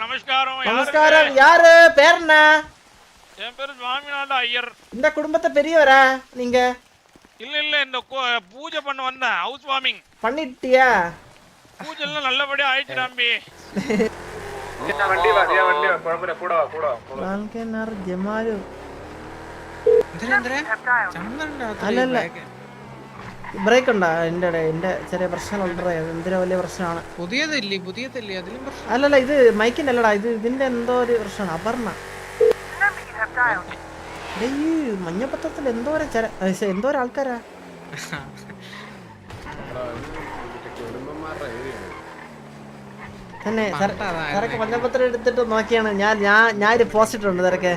நமஸ்காரம் யாருங்க? நமஸ்காரம் யாரு பேர் என்ன என் பேரு சுவாமிநாத ஐயர் இந்த குடும்பத்தை பெரியவரா நீங்க இல்ல இல்ல இந்த கோ- பூஜை பண்ண வந்தேன் ஹவுஸ் வார்மிங் பண்ணிட்டியா பூஜை எல்லாம் நல்லபடியா ஆயிடுச்சு தம்பி വാൽക്കനാർ ജമാലു അല്ലല്ല ബ്രേക്ക് ഉണ്ടോ എന്റെ എന്റെ ചെറിയ പ്രശ്നമുണ്ട് എന്തിനാ വലിയ പ്രശ്നമാണ്? പുതിയതല്ലേ പുതിയതല്ലേ? അതിലും പ്രശ്നം. അല്ലല്ല ഇത് മൈക്കിന്റെ അല്ലടാ ഇത് ഇതിന്റെ എന്തോ ഒരു പ്രശ്നമാണ്. അപർണ. ഈ മഞ്ഞപ്പത്രത്തിൽ എന്തോ ഒരു ഏ, എന്തോ ഒരു ആൾക്കാരാ? തന്നെ സരക്ക് മഞ്ഞപ്പത്രം എടുത്തിട്ട് നോക്കിയാണ്. ഞാൻ ഞാൻ ഞാനൊരു പോസിറ്റീവ് പോസ്റ്റ് ഇട്ടുണ്ട് തിരക്കെ.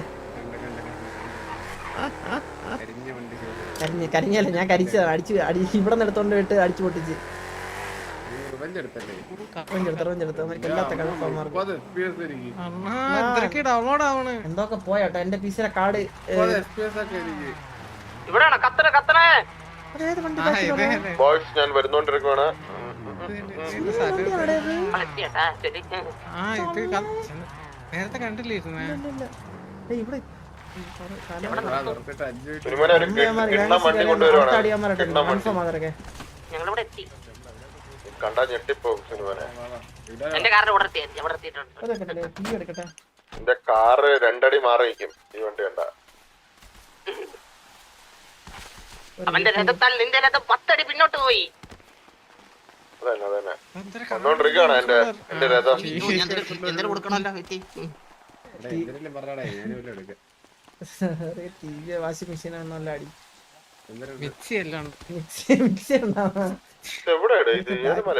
കരിഞ്ഞ് കരിഞ്ഞല്ല ഞാൻ കരിച്ചതാണ് അടിച്ച് അടി ഇവിടെ നിന്ന് എടുത്തോണ്ട് പോയിട്ട് അടിച്ചു പൊട്ടിച്ച്. എന്തൊക്കെ പോയാട്ടോ? എന്റെ പീസിലെ കാർഡ് ഇവിടെയാണോ? ബോയ്സ് ഞാൻ വരുന്നോണ്ടിരിക്കുവാണ്. നേരത്തെ കണ്ടില്ലേ. ഇവിടെ കണ്ടാ ഞെട്ടിപ്പോവും സിനിമനെ എന്റെ കാറ് രണ്ടടി മാറിയിരിക്കും. ഈ വണ്ടി കണ്ട. അവന്റെ രഥത്താൽ നിന്റെ രഥം പത്തടി പിന്നോട്ട് പോയി. അതന്നെ അതന്നെ. വന്നോണ്ടിരിക്കുകയാണ് എന്റെ എന്റെ രഥം. എന്തിനു ടീ വാഷിംഗ് മെഷീൻ ഒന്നല്ല അടി.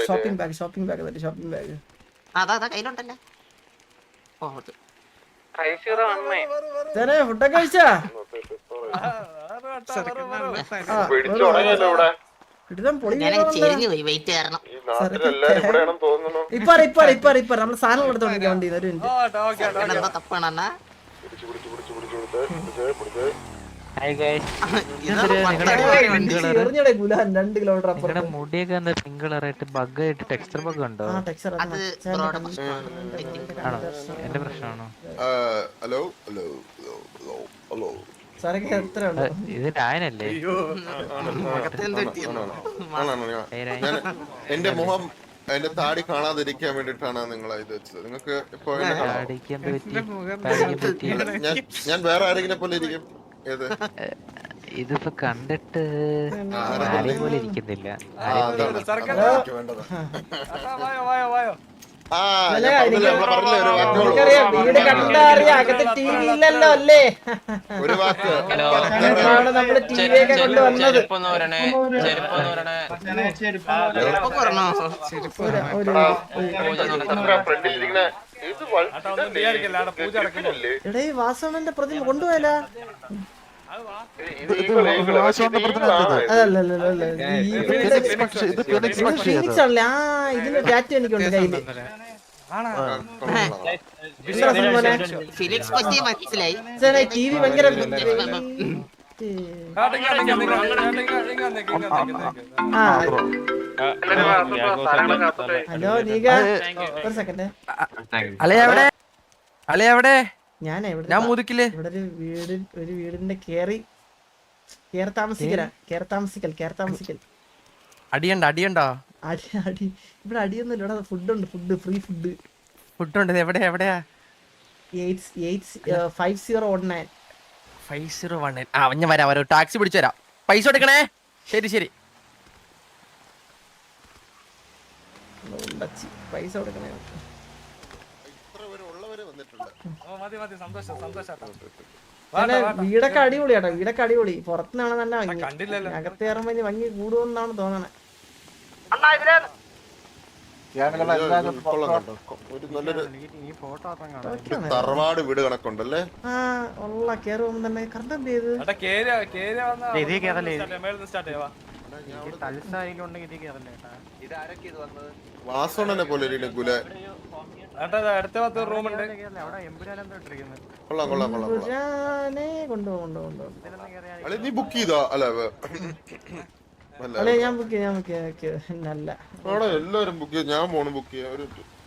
ഷോപ്പിംഗ് ബാഗ് ഷോപ്പിംഗ് ബാഗ് തന്നെ ഷോപ്പിംഗ് ബാഗ് ഫുഡൊക്കെ കഴിച്ചാ? ഇപ്പറ ഇപ്പറ ഇപ്പറ നമ്മൾ സാധനങ്ങൾ എടുത്തോണ്ടിരിക്കാൻ വേണ്ടി ഒരു മിനിറ്റ് മുടിയൊക്കെ എന്താ പിങ്ക് കളറായിട്ട് ബഗ് ആയിട്ട് ടെക്സ്ചർ ബഗ് ഉണ്ടോ ആ ടെക്സ്ചർ അത് ബ്രോയുടെ പ്രശ്നമാണ് ആണോ എന്റെ പ്രശ്നമാണോ ഹലോ ഹലോ ഹലോ ഹലോ സാറൊക്കെ എത്ര ഉണ്ട് ഇത് രായനല്ലേ എന്റെ മുഖം എന്റെ താടി കാണാതിരിക്കാൻ വേണ്ടിട്ടാണ് നിങ്ങൾ ഇത് വെച്ചത്. നിങ്ങൾക്ക് ഇപ്പൊ ഞാൻ ഞാൻ വേറെ ആരെങ്കിലും പോലെ ഇരിക്കും. ഏത്? ഇതിപ്പോ കണ്ടിട്ട് ആരെ പോലെ ഇരിക്കുന്നില്ല. വീട് കണ്ടാ അറിയാം അകത്ത് ടി വി ഇല്ലല്ലോ അല്ലേ? ഒരു വാക്ക്. നമ്മൾ ടി വി ഒക്കെ കൊണ്ടുവന്നത്? എടേ വാസവന്റെ പ്രതിമ കൊണ്ടുപോയല്ല ഇത് അവിടെ ഫീനിക്സ് ആ ഇതിന്റെ എനിക്കുണ്ട് കയ്യിൽ പറ്റി മനസ്സിലായി ചേട്ടാ ടി വി ഭയങ്കര ആ ഹലോ നീക ഒരു സെക്കൻഡ് അളിയവിടെ അളിയവിടെ ഞാൻ എവിടെ ഞാൻ മുതുക്കില്ലേ ഇവിടെ ഒരു വീട് ഒരു വീടിന്റെ കേറി കേറി താമസിക്കല കേറി താമസിക്കൽ കേറി താമസിക്കൽ. അടിയണ്ട അടിയണ്ടോ. അടി അടി. ഇവിടെ അടിയൊന്നുമില്ല ഇവിടെ ഫുഡ് ഉണ്ട് ഫുഡ് ഫ്രീ ഫുഡ്. ഫുഡ് ഉണ്ട് എവിടെ എവിടെയാ? Eights eights five zero one nine. Five zero one nine. ആ ഞാൻ വരാം വരാം ടാക്സി പിടിച്ചു വരാം. പൈസ എടുക്കണേ ശരി ശരി. പൈസ കൊടുക്കണേ. പേര് അടിപൊളി. പിന്നെ വീടൊക്കെ അടിപൊളിയാട്ടോ വീടൊക്കെ അടിപൊളി. പുറത്തുനിന്നാണ് നല്ല ഭംഗി. അകത്ത് കയറുമ്പോ ഇനി ഭംഗി കൂടുമെന്നാണ് തോന്നണേ. കേട്ടോ. തറവാട് വീട് കണക്കുണ്ടല്ലേ? ഉള്ള കയറുമ്പോ തന്നെ കറണ്ട് എന്ത് ചെയ്ത്? വാസോണനെ പോലെ ഇരിക്കുന്ന ഗുല കൊള്ളാം കൊള്ളാം കൊള്ളാം കൊള്ളാം. ഞാനേ കൊണ്ടുപോകും കൊണ്ടുപോകും കൊണ്ടുപോകും അല്ലെ നീ ബുക്ക് ചെയ്തോ? അല്ല വേ- ഞാൻ ബുക്ക് ഞാൻ ബുക്ക് നല്ല അവിടെ എല്ലാരും ബുക്ക് ചെയ്ത് ഞാൻ പോണ് ബുക്ക് ചെയ്യാം ഒരു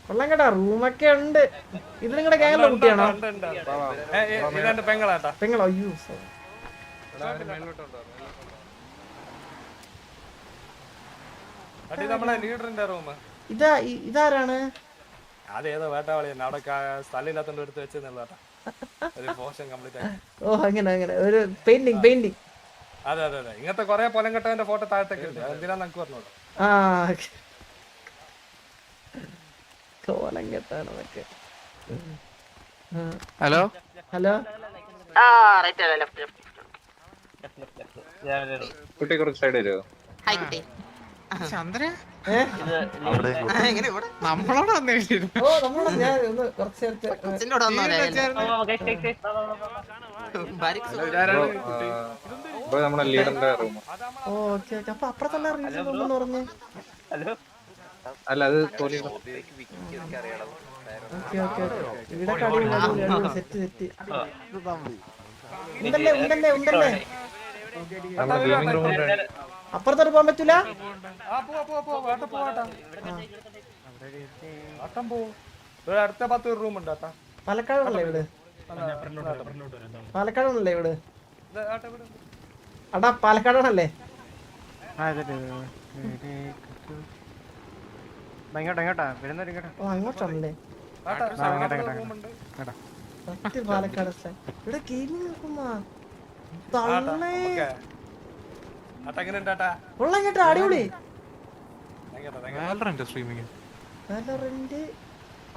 കൊള്ളാം കേട്ടാ റൂമൊക്കെ ഉണ്ട്. ഇത് നിങ്ങളുടെ ഗ്യാങ്ങിലെ കുട്ടിയാണോ പെങ്ങളോ? അയ്യോ sorry. അടി നമ്മളെ ലീഡറിന്റെ റൂം ഇതാ ഇതാരാണ്? അതേതോ അവിടെ എടുത്ത് ഓ അങ്ങനെ അങ്ങനെ. ഒരു പെയിന്റിങ് പെയിന്റിങ് അതെ അതെ അതെ. ഇങ്ങനത്തെ കൊറേ പൊലം കെട്ടവന്റെ ഫോട്ടോ താഴത്തേക്ക് ഉണ്ട്. എന്തിനാ നമുക്ക് പറഞ്ഞോളൂ ആ. കോലം കെട്ടാണ് ഹലോ? ഹലോ? ആ റൈറ്റ് ലെഫ്റ്റ് കുട്ടി കുറച്ച് സൈഡ് വരുമോ ഹായ് കുട്ടി ചന്ദ്ര? ഏ? എങ്ങനെ ഇവിടെ. നമ്മളോട് വന്നിരുന്നു നമ്മുടെ ലീഡറിന്റെ റൂം ഓ ഓക്കെ ഓക്കെ. അപ്പൊ റീസൺ എന്ന് പറഞ്ഞു? അല്ല അത് ഓക്കെ ഓക്കെ ഇവിടെ കടി സെറ്റ് സെറ്റ്. ഉണ്ടല്ലേ ഉണ്ടല്ലേ ഉണ്ടല്ലേ? നമ്മുടെ ഗെയിമിംഗ് റൂമിന്റെ അപ്പുറത്തോട്ട് പോകാൻ പറ്റൂല? അടുത്ത പത്ത് റൂം ഉണ്ട് പാലക്കാടാണല്ലേ ഇവിടെ? പാലക്കാടാണല്ലേ. അടാ പാലക്കാടാണല്ലേ? അങ്ങോട്ടാണല്ലേ പാലക്കാട് ഇവിടെ ഗെയിമിംഗ് നോക്കുമ്പോ ആട്ടാ തള്ളേ ഓക്കേ ആട്ടാ എങ്ങനെ ഉണ്ട് ആട്ടാ കൊള്ളാം കേട്ടോ അടിപൊളി.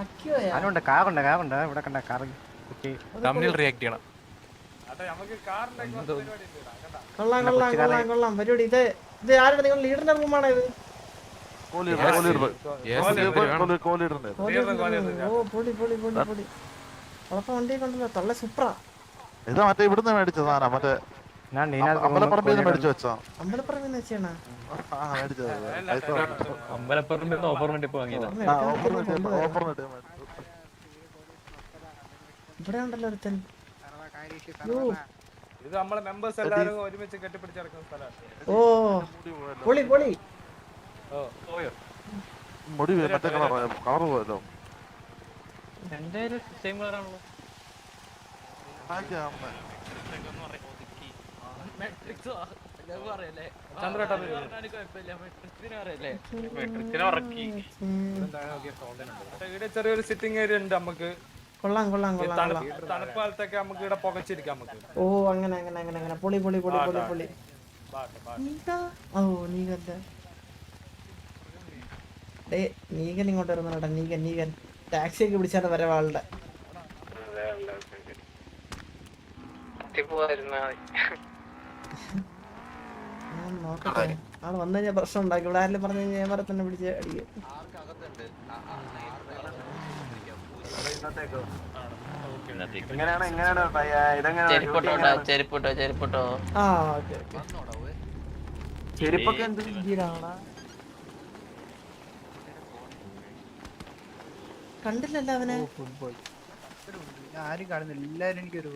അക്കിയോയാ ആരുണ്ട് കാറുണ്ട് കാറുണ്ട് ഇവിടെ കണ്ട കാർ കുട്ടി. ആട്ടെ നമുക്ക് കാറിലേക്ക് പരിപാടി ഉണ്ട് ഇവിടെ. കണ്ടാ? കൊള്ളാം കൊള്ളാം കൊള്ളാം കൊള്ളാം. പരിപാടി. ഇത് ഇത് ആരുടെ? നിങ്ങൾ ലീഡറിന്റെ റൂമാണോ ഇത്? ലീഡറും കോലിയറും ഓ പൊളി പൊളി പൊളി പൊളി. ഉളപ്പം വണ്ടി കണ്ടല്ലോ തള്ള സൂപ്പറാ ഇത് മറ്റേ ഇവിടുന്ന് മേടിച്ച സാധനം മറ്റേ ഞാൻ അമ്പലപ്പറമ്പിൽ മേടിച്ചു വെച്ചോ? അമ്പലപ്പുറം വെച്ചാണ്? ആ മേടിച്ചത് പൈസ അമ്പലപ്പുറം ഓഫർ വേണ്ടി വാങ്ങിയതാ. ആ ഓഫർ ഓഫർ ഇവിടെ ഉണ്ടല്ലോ ഒരുത്തൻ. ഇത് നമ്മളെ മെമ്പേഴ്സ് എല്ലാവരും ഒരുമിച്ച് കെട്ടിപ്പിടിച്ചിറക്കുന്ന സ്ഥലമാണ്. ഓ. പൊളി പൊളി. ഓ. മുടി മറ്റേ കളർ കളർ പോയല്ലോ. എന്റെ സെയിം കളറാണല്ലോ. ഇവിടെ ചെറിയൊരു സിറ്റിംഗ് ഏരിയ ഉണ്ട് നമുക്ക്. കൊള്ളാം കൊള്ളാം കൊള്ളാം കൊള്ളാം. തണുപ്പ് തണുപ്പ് നമുക്ക് ഇവിടെ പുകച്ചിരിക്കാം നമുക്ക്. ഓ അങ്ങനെ അങ്ങനെ അങ്ങനെ അങ്ങനെ. പൊളി പൊളി പൊളി പൊളി പൊളി. ഓ നീകല്ല ഡേ നീകൻ ഇങ്ങോട്ട് വരുന്നുണ്ടാ നീകൻ നീകൻ. ടാക്സി ഒക്കെ പിടിച്ചാണ് വരവാളുടെ ഞാൻ നോക്കട്ടെ ആൾ വന്നു കഴിഞ്ഞാൽ പ്രശ്നം ഉണ്ടാക്കി ഇവിടെ ആരെങ്കിലും പറഞ്ഞു കഴിഞ്ഞാൽ ഞാൻ തന്നെ പിടിച്ച് അടിക്കും ചെരുപ്പൊട്ടോ ചെരുപ്പൊട്ടോ ആ ഓക്കെ ചെരുപ്പൊക്കെ എന്ത് രീതിയിലാണ് കണ്ടില്ലല്ലോ അവനെ ആരും കാണുന്നില്ല എല്ലാരും എനിക്ക് ഒരു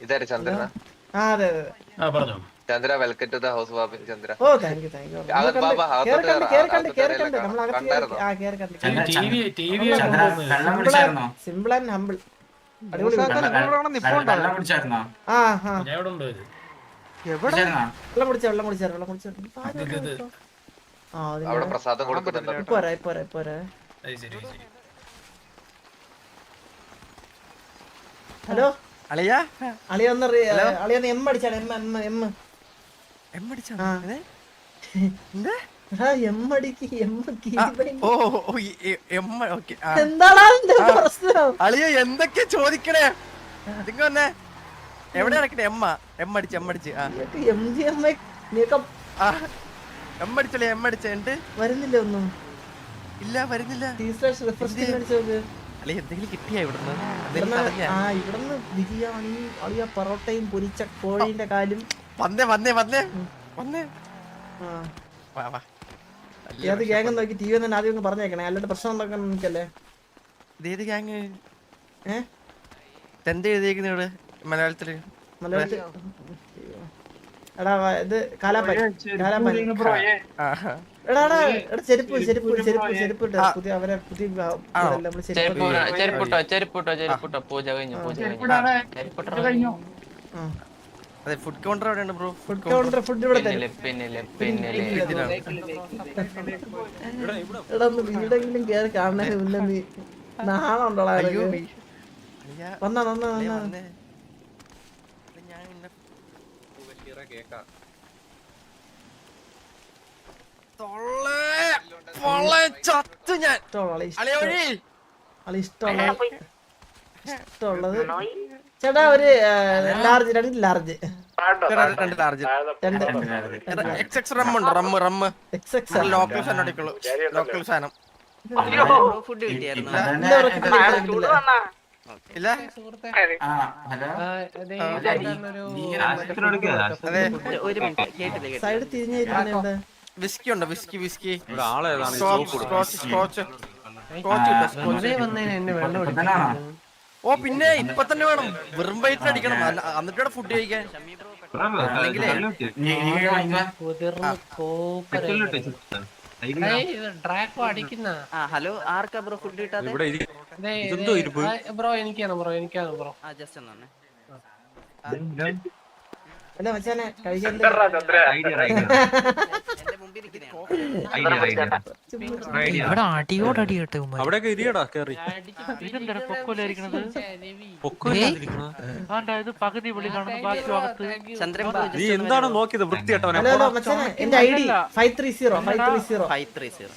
ഇതാര് ചന്ദ്രന ആ അതെ അതെ അതെ. Chandra welcome to the house വാപ്പിൻ Chandra oh thank you thank you simple and humble വെള്ളം കുടിച്ച വെള്ളം കുടിച്ച വെള്ളം കുടിച്ച. ഹലോ? അളിയാ? അളിയ ഒന്ന് അളിയ ഒന്ന് എം അടിച്ചാണ്. എം എം എം എം അടിച്ചാ? എന്താ? അളിയ എന്തൊക്കെ ചോദിക്കണേ? വന്നേ. എവിടെ നടക്കണേ? എമ്മ എം അടിച്ച് എം അടിച്ച് എം അടിച്ചല്ലേ എം അടിച്ച ഉണ്ട് വരുന്നില്ല ഒന്നും. ഇല്ല വരുന്നില്ല. എന്തെങ്കിലും കിട്ടിയാ ഇവിടുന്ന്? ഇവിടുന്ന് ആ ഇവിടുന്ന് ബിരിയാണി അളിയ പൊറോട്ടയും പൊരിച്ച കോഴിന്റെ കാലും. വന്നേ വന്നേ വന്നേ. വന്നേ. ആ. വാ വാ. ഏത് ഗ്യാങ് നോക്കി ടി വി തന്നെ ആദ്യം ഒന്ന് പറഞ്ഞേക്കണേ. അല്ലാണ്ട് പ്രശ്നം ഉണ്ടാക്കാൻ നിൽക്കല്ലേ? ഇതേത് ഗ്യാങ് ഏഹ് എന്ത് എഴുതിയേക്കുന്ന ഇവിടെ? മലയാളത്തിൽ. മലയാളത്തിൽ. എടാ വ- ഇത് കാലാപ്പൻ. കാലാപ്പൻ. ചെരുപ്പ് ചെരുപ്പ് ചെരുപ്പ് ചെരുപ്പ് ഇട്ട് പുതിയ അവരെ പുതിയ ആ, ഇതല്ല, നമ്മൾ ചെരുപ്പ് ഇട്ട് ചെരുപ്പിട്ടോ ചെരുപ്പിട്ടോ ചെരുപ്പിട്ടോ പൂജ കഴിഞ്ഞു പൂജ കഴിഞ്ഞു. ആ. അതെ ഫുഡ് കൗണ്ടർ എവിടെയാണ് ബ്രോ ഫുഡ് കൗണ്ടർ ഫുഡ് ഇവിടെ തരും പിന്നിൽ പിന്നിൽ എടാ ഒന്ന് വീടെങ്കിലും കേറി കാണണേ മുന്നേ നീ നാളുണ്ടോളാ വന്നാ വന്നാ വന്നാ വന്നേ. അളിയാ, ഞാൻ ഇന്നെ- തൊള്ളേ, പൊള്ളേ, ചത്തു ഞാൻ. ഇഷ്ടമുള്ളത് ചേട്ടാ ഒരു ലാർജ് രണ്ട് ലാർജ്. രണ്ട് ലാർജ്. രണ്ട് എക്സ് എക്സ് റം ഉണ്ട്. Rum rum X X local സാധനം അടിക്കുള്ളൂ. ലോക്കൽ സാധനം. ഫുഡ് കിട്ടിയായിരുന്നു. ഇല്ല. അതെ ഒരു മിനിറ്റ് കേട്ടില്ല സൈഡ് തിരിഞ്ഞിരിക്കുന്നുണ്ട് വിസ്കി ഉണ്ടോ? Whisky whisky scotch scotch scotch scotch കിട്ടോ സ്കോച്ച് ഓ പിന്നെ ഇപ്പൊ തന്നെ വേണം. വെറും വയറ്റിൽ അടിക്കണം. അല്ല- എന്നിട്ട് ഫുഡ് കഴിക്കാൻ. ആ ഹലോ ആർക്കാ ബ്രോ ഫുഡ് കിട്ടാതെ ബ്രോ എനിക്കാണ് ബ്രോ എനിക്കാണ് ബ്രോ. ആ ജസ്റ്റ് ഒന്ന് വന്നേ. അല്ല മച്ചാനെ കഴിക്കാൻ ഇവിടെ അടിയോടടി കേട്ടോ അവിടെയൊക്കെ ഇരിയടാ കേറി ഇതെന്താ പൊക്കോലായിരിക്കണത് പൊക്കോലായിരിക്കണത് പകുതി വിളി കാണുന്നു ബാക്കി ഭാഗത്ത് നീ എന്താണ് നോക്കിയത് വൃത്തിയായിട്ടവനെ എന്റെ I D five three zero five three zero five three zero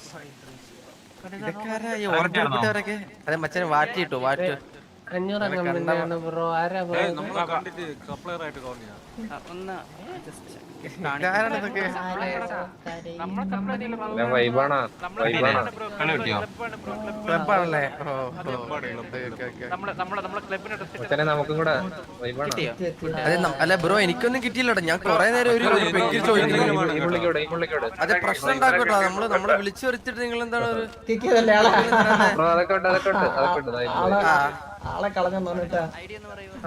അതെ മച്ചനെ വാറ്റ് കിട്ടോ വാറ്റ് അഞ്ഞൂറ് കമ്പനിയാണ് ബ്രോ ആരാ ബ്രോ നമ്മൾ കണ്ടിട്ട് സപ്ലയർ ആയിട്ട് തോന്നിയാ ഒന്ന് ജസ്റ്റ് ക്ലബാണല്ലേ അതെ നം- അല്ല ബ്രോ എനിക്കൊന്നും കിട്ടിയില്ലട്ടോ ഞാൻ കൊറേ നേരം ഒരു ചോദിക്കുന്നു അതെ പ്രശ്നം ഉണ്ടാക്കട്ടോ. നമ്മൾ നമ്മളെ വിളിച്ചു വരുത്തിട്ട് നിങ്ങൾ എന്താണ് ആളെ?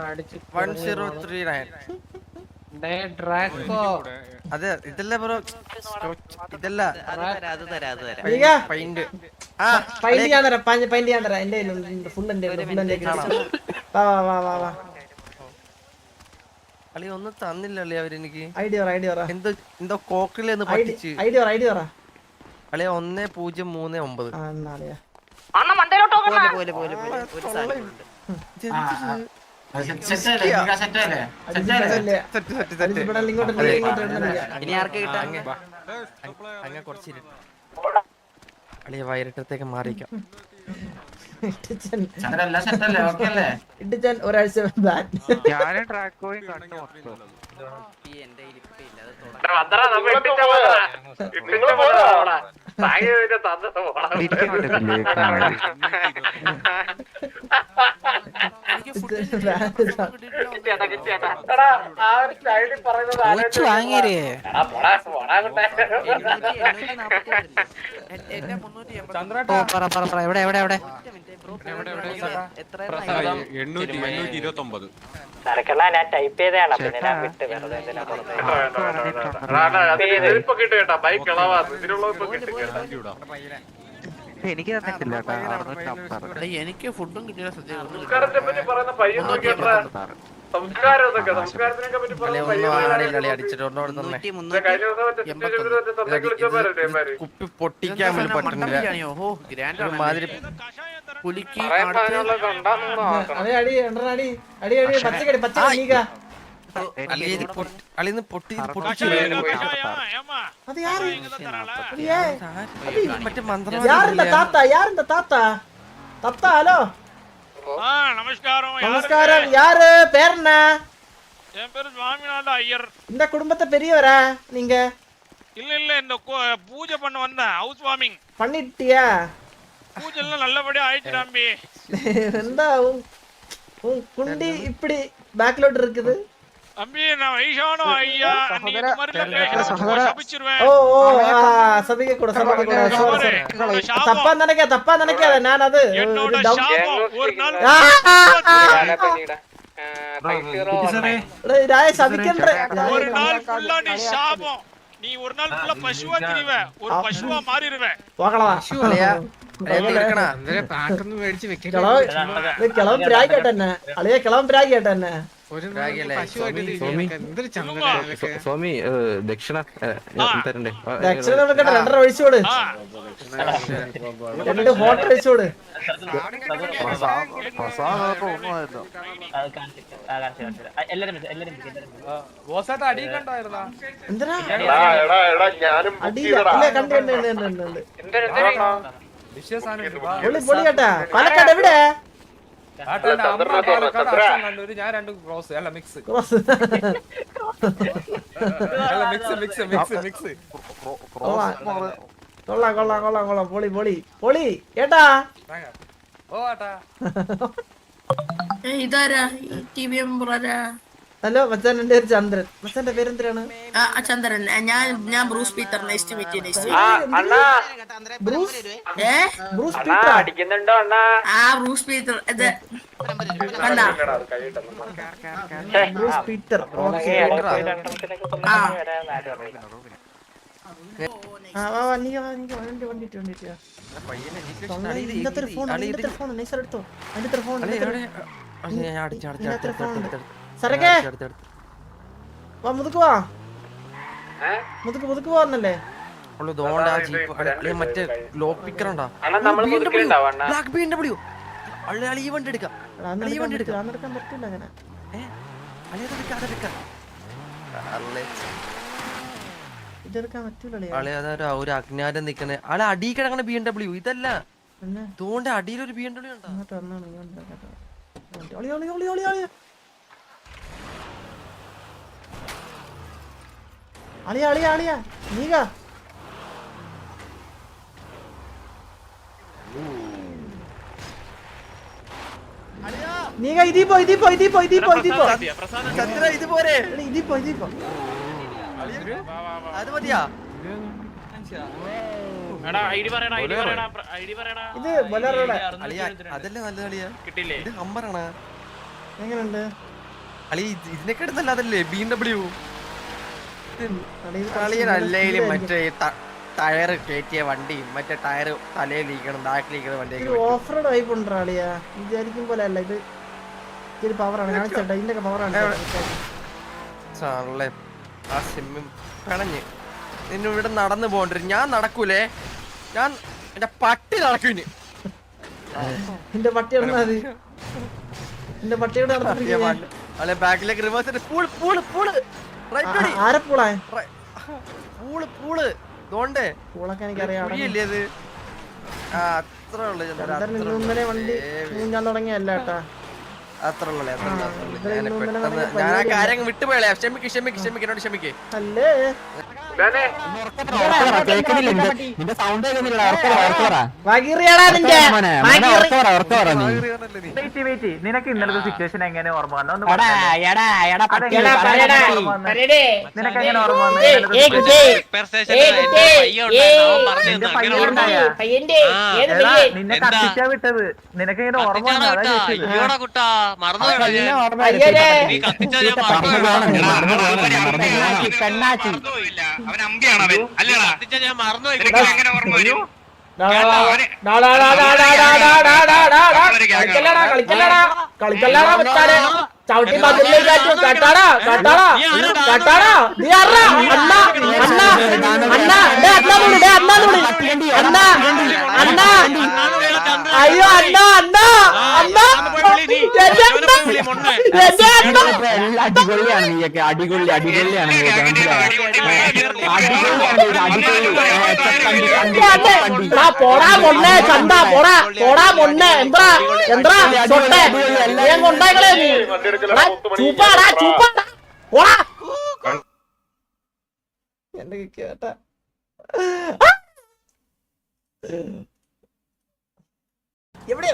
അടിച്ച് വൺ സീറോ ത്രീ നയൻ. അതെ ഇതല്ല ബ്രോ? ഇതല്ല. അത് തരാം അത് തരാം അത് തരാം നീക പൈന്റ് ആ പൈന്റ് ഞാൻ തരാം പൈന്റ് ഞാൻ തരാം. എന്റെ ഫുൾ എന്റെ ഫുൾ എന്റെ വാ വാ വാ വാ വാ. അളി ഒന്നും തന്നില്ല അളി അവരെനിക്ക് ഐ ഡി പറ ഐ ഡി പറ. എന്തോ എന്തോ കോക്കിലെന്ന് ഐ ഡി പറ്റിച്ച്. ഐ ഡി പറ ഐ ഡി പറ. അളിയ ഒന്നേ പൂജ്യം മൂന്ന് ഒമ്പത്. ആ എന്നാളിയാ പോലെ പോലെ പോലെ പോലെ. ഒരു സാധനം ഉണ്ട്. അടിച്ചിട്ടല്ലേ സെറ്റ് സെറ്റ് സെറ്റ് ഇവിടെ ഇങ്ങോട്ട് ഇങ്ങോട്ട് ഇടുന്നില്ല ഇനി ആർക്ക് കിട്ടാ? അങ്ങ് കുറച്ച് അളിയ വയറിട്ടത്തേക്ക് മാറിക്കാം. ഇട്ടിച്ചൻ. ഒരാഴ്ച കണ്ടു മൊത്തം എവിടെ എവിടെ ഇരിപ്പേ എവിടെ എത്ര എണ്ണൂറ്റി എണ്ണൂറ്റി ഇരുപത്തി ഒമ്പത് എനിക്ക് തന്നിട്ടില്ല കേട്ടോ. എനിക്ക് ഫുഡും കിട്ടിയ അളിയ കുപ്പി പൊട്ടിക്കാൻ പോലും മാതിരി പുലിക്ക് അളിന്ന് പൊട്ടി പൊട്ടിച്ചു മറ്റേ മന്ത്രം താത്ത ഹലോ. இப்போ நமஸ்காரம். நமஸ்காரம். யாரு? பேர் என்ன என் பேரு சுவாமிநாத ஐயர். இந்த குடும்பத்தை பெரியவரா நீங்க? இல்ல இல்ல இந்த பூஜை பண்ண வந்தேன். House warming. பண்ணிட்டியா? பூஜை எல்லாம் நல்லபடியா ஆயிடுச்சு தம்பி. உன் குண்டி இப்படி பேக்லோட் இருக்குது. ತಪ್ಪ ನನಗೆ ತಪ್ಪ ನನಗೆ ನಾನದು ஒரு நாள் ஃபுல்லா நீ சாபம் நீ ஒரு நாள் ஃபுல்லா பசுவா திரிவ ஒரு பசுவா மாறிடுவ കിളവൻ പ്രാഗ് കേട്ടെന്നെ അളിയ കിളവൻ പ്രാഗ് കേട്ടെന്നെ സ്വാമി ദക്ഷിണ ദക്ഷിണ രണ്ടര ഒഴിച്ചോട് രണ്ട് ഹോട്ടൽ ഒഴിച്ചോട് എന്തിനാ? കണ്ടു പാലക്കാട് എവിടെ? ഞാൻ രണ്ട് ക്രോസ് അല്ല mix cross. Mix mix mix mix കൊള്ളാം കൊള്ളാം കൊള്ളാം കൊള്ളാം. പൊളി പൊളി പൊളി. കേട്ടാ ഓ ആട്ടാ. ഇതാരാ? ടി വി എംബ്രാ ഹലോ മച്ചാൻ പേര് ചന്ദ്രൻ. മച്ചാന്റെ പേരെന്തിനാണ്? ചന്ദ്രൻ. ഞാൻ ഞാൻ ബ്രൂസ് പീറ്റർ അടിക്കുന്നുണ്ടോ അണ്ണാ? ആ ബ്രൂസ് പീറ്റർ. ഇത് ബ്രൂസ് പീറ്റർ. ഇന്നത്തെ ഫോൺ ഇന്നത്തെ ഫോൺ നൈസർ എടുത്തോ? അതിന്റെ ഫോൺ സരക്കേ വാ മുതുക്ക് വാ. മുതുക്ക് മുതുക്ക് പോവാന്നല്ലേ എടുക്കാം. എടുക്കാം. പറ്റില്ല ഒരു അജ്ഞാനം നിക്കണേ. ആളെ അടി കിടക്കണ ബി എം ഇതല്ല. തോണ്ട അടിയിൽ ഒരു ബി എം ഡബ്ല്യു ഉണ്ടോ? അളിയ അളിയ അളിയ നീക നീക ഇതീ പോ ഇതി പോ ഇതി പോ ഇതി പോ ഇതി പോ ചന്ദ്ര ഇത് പോരെ. ഇതി ഇതീ പോ ഇതീ പോ അത് മതിയാ. എടാ ഐഡി പറയടാ ഐഡി പറയടാ ഐഡി പറയടാ. ഇത് ബൊലേറോടെ അളിയ അതല്ലേ നല്ല കളിയാ കിട്ടില്ലേ? ഇത് ഹമ്പറാണ് എങ്ങനെയുണ്ട് അളി ഇത് ഇതിനൊക്കെ എടുത്തല്ല അതല്ലേ ബി ഡബ്ല്യൂ. അളിയനല്ലേലും മറ്റേ ടയർ കയറ്റിയ വണ്ടി മറ്റേ ടയർ തലയിൽ ഇരിക്കണം ബാക്കിലിരിക്കുന്ന വണ്ടിയൊക്കെ ഇത് ഓഫ് റോഡ് വൈപ്പ് ഉണ്ടോ വിചാരിക്കും പോലെ അല്ല ഇത് ഇതൊരു പവറാണ് കാണിച്ചേട്ടാ ഇതിന്റെ പവറാണ് ആ സിമ്മും പിണഞ്ഞ്. നിന്നെ ഇവിടെ നടന്നു പോകണ്ടിരും ഞാൻ നടക്കൂലേ? ഞാൻ എന്റെ പട്ടി നടക്കൂന് എന്റെ പട്ടി എന്റെ പട്ടിയോട് അല്ലെ ബാക്കിലേക്ക് റിവേഴ്സ് പൂൾ പൂൾ പൂൾ ആരെ പൂളാ? Pool pool. ഇതുകൊണ്ടേ പൂളൊക്കെ എനിക്കറിയാം അത് അത്ര ഉള്ളു ഇന്നലെ വണ്ടി തുടങ്ങിയല്ല കേട്ടാ ഞാൻ പെട്ടെന്ന് ഞാൻ ആ കാര്യം നിന്റെ സൗണ്ട് നിന്റെ നിനക്ക് ഇന്നലത്തെ സിറ്റുവേഷൻ എങ്ങനെ ഓർമ്മ വന്നു? ഒന്ന് എടാ, എടാ, പറയടാ, നിനക്ക് എങ്ങനെ ഓർമ്മ വന്നു നിന്നെ കത്തിച്ചാ വിട്ടത്. ഇങ്ങനെ ഓർമ്മ വന്നു? കുട്ടാ. പെണ്ണാച്ചി അവൻ അമ്പിയാണ് അവൻ. അല്ലടാ. ഞാൻ എങ്ങനെ ഓർമ്മ കളിക്കല്ലടാ കളിക്കല്ലടാ കളിക്കല്ലടാ വെച്ചാലേ ചവിട്ടി മതിലേക്ക് കയറ്റും കട്ടാടാ കട്ടാടാ കട്ടാടാ നീ അറ അണ്ണ അണ്ണ അണ്ണ ഡേ അണ്ണ നൂടി ഡേ അണ്ണ നൂടി അണ്ണ അണ്ണ. അയ്യോ അണ്ണ അണ്ണ അണ്ണ. അടിപൊളിയാണ് നീയൊക്കെ. അടിപൊളി അടിപൊളിയാണ് ആ പോടാ മൊണ്ണേ ചന്ത പോടാ പോടാ മൊണ്ണേ എന്താ എന്താ തൊട്ടേ ഞാൻ കൊണ്ടാക്കളെ നീ ചൂപ്പാടാ ചൂപ്പാടാ പോടാ എന്റെ കേട്ടാ എവിടെയാ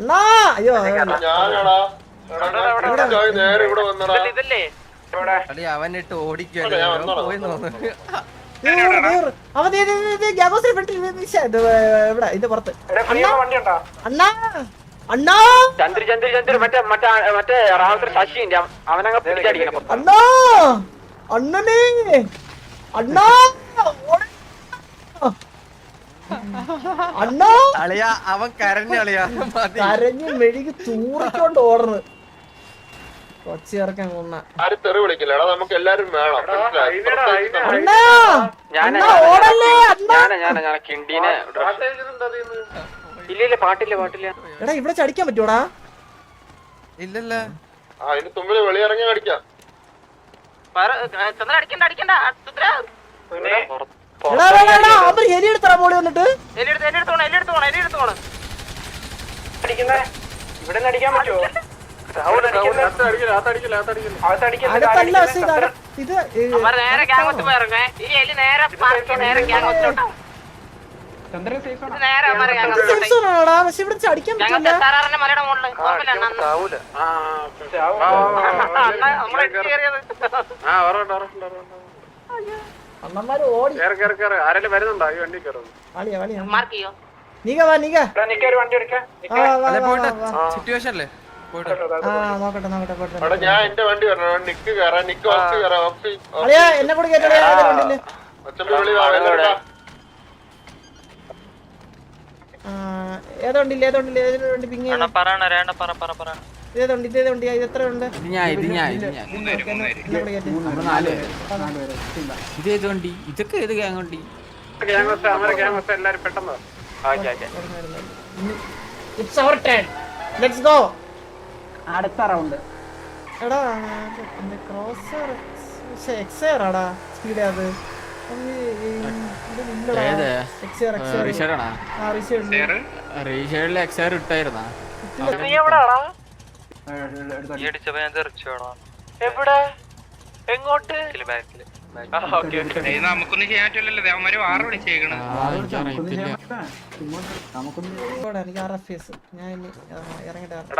അണ്ണാ അയ്യോ അവനിട്ട് വേറെ. അവൻ ശ്ശെ, ഇത് ഇവിടെ ഇത് പുറത്ത്. അണ്ണാ അണ്ണാ. ചന്ദ്രി ചന്ദ്രി ചന്ദ്രി മറ്റേ മറ്റേ മറ്റേ റാവത്തിൽ ശശിന്റെ അവനങ്ങ് പിടിച്ചടിക്കണം അണ്ണാ അണ്ണനെ. അണ്ണാ! അണ്ണാ! അളിയാ അവൻ കരഞ്ഞ അളിയാ. കരഞ്ഞ് മെഴുകി തൂറിക്കൊണ്ട് ഓടണ്. കൊച്ചി ഇറക്കാൻ കൊന്ന. ആരും തെറി നമുക്ക് എല്ലാരും വേണം. പാട്ടില്ല പാട്ടില്ല. എടാ ഇവിടെ ചടിക്കാൻ പറ്റൂടാ? ഇല്ലല്ല. ആ ഇനി തുമ്പിൽ വെളിയിറങ്ങി കടിക്കാം. ചന്ദ്ര അടിക്കണ്ട അടിക്കണ്ട. ചന്ദ്ര. അവർ എലി എടുത്തറ മോളി വന്നിട്ട്. എലി എല്ലെടുത്ത് എലി എല്ലെടുത്ത് എലി എല്ലെടുത്ത് അടിക്കുന്നേ? ഇവിടെ അടിക്കാൻ പറ്റുമോ ഇത് നേരെ ഗ്യാങ്ങോട്ട് പോയിറങ്ങേ ഈ എലി നേരെ നേരെ ഗ്യാങ് നേരെ zone പക്ഷെ ഇവിടെ ചടിക്കാൻ പറ്റില്ല. അണ്ണന്മാര് ഓടി. വാളിയാ വാളിയാ. മാർക്ക് ചെയ്യോ? നീക വാ നീക. വാ, വാ. സിറ്റുവേഷൻ അല്ലേ? പോയിട്ട്. ആ നോക്കട്ടെ നോക്കട്ടെ പോട്ടെ ഞാൻ എന്റെ വണ്ടി വരണം. നിക്ക് കയറാം നിക്ക് കയറാം എന്നെ കൂടി കേട്ടോ പറയണ രേണ്ട പറ പറ പറ ഇതേതുണ്ട് ഇതേതുണ്ട് ഇത് എത്ര ഉണ്ട് ഇതേതുണ്ട് ഇതൊക്കെ ഏത് ഗ്യാങ് വണ്ടി? It's our turn let's go അടുത്ത റൗണ്ട് എടാ ക്രോസർ ആടാ സ്പീഡ് അത് റീഷേഡിൽ എക്സയർ ഇട്ടായിരുന്നാ? വേണോ എവിടെ? എങ്ങോട്ട്? നമുക്കൊന്നും ചെയ്യാൻ പറ്റില്ലല്ലോ ദേവന്മാര് വാറ വിളിച്ചേക്കണ്. എനിക്കറിയത്തില്ല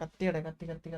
കത്തിയുടെ കത്തി കത്തി കത്തി.